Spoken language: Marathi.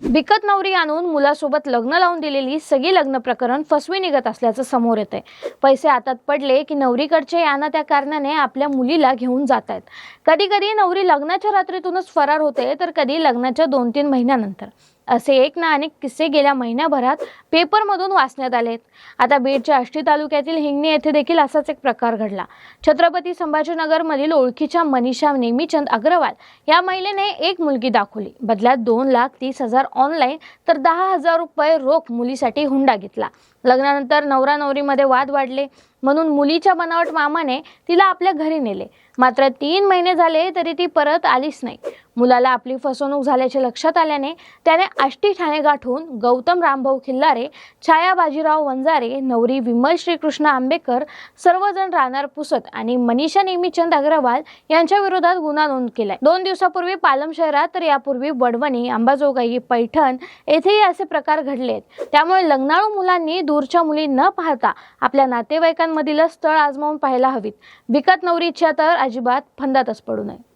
बिकत नवरी आणून मुलासोबत लग्न लावून दिलेली सगळी लग्न प्रकरण फसवी निघत असल्याचं समोर येत आहे पैसे हातात पडले की नवरीकडचे याना त्या कारणाने आपल्या मुलीला घेऊन जात आहेत कधी कधी नवरी लग्नाच्या रात्रीतूनच फरार होते तर कधी लग्नाच्या दोन तीन महिन्यानंतर. असे एक ना अनेक किस्से गेल्या महिन्याभरात पेपरमधून वाचण्यात आलेत आता बीडच्या आष्टी तालुक्यातील हिंगणे येथे देखील असाच एक प्रकार घडला. छत्रपती संभाजीनगरमधील ओळखीच्या मनीषा नेमीचंद अग्रवाल या महिलेने एक मुलगी दाखवली. बदल्यात दोन लाख तीस हजार ऑनलाईन तर दहा हजार रुपये रोख मुलीसाठी हुंडा घेतला. लग्नानंतर नवरा नवरीमध्ये वाद वाढले. म्हणून मुलीच्या बनावट मामाने तिला आपल्या घरी नेले. मात्र तीन महिने झाले तरी ती परत आलीच नाही. मुलाला आपली फसवणूक झाल्याचे लक्षात आल्याने त्याने आष्टी ठाणे गाठून गौतम रामभाऊ खिल्लारे छाया बाजीराव वंजारे नवरी विमल श्रीकृष्ण आंबेकर सर्वजण राहणार पुसत आणि मनीषा नेमीचंद अग्रवाल यांच्या विरोधात गुन्हा नोंद केलाय. दोन दिवसापूर्वी पालम शहरात तर यापूर्वी वडवणी अंबाजोगाई पैठण येथेही असे प्रकार घडलेत. त्यामुळे लग्नाळू मुलांनी दूरच्या मुली न पाहता आपल्या नातेवाईकांमधील स्थळ आजमावून पाहायला हवीत. विकत नवरीच्या तर अजिबात फंदातच पडू नये.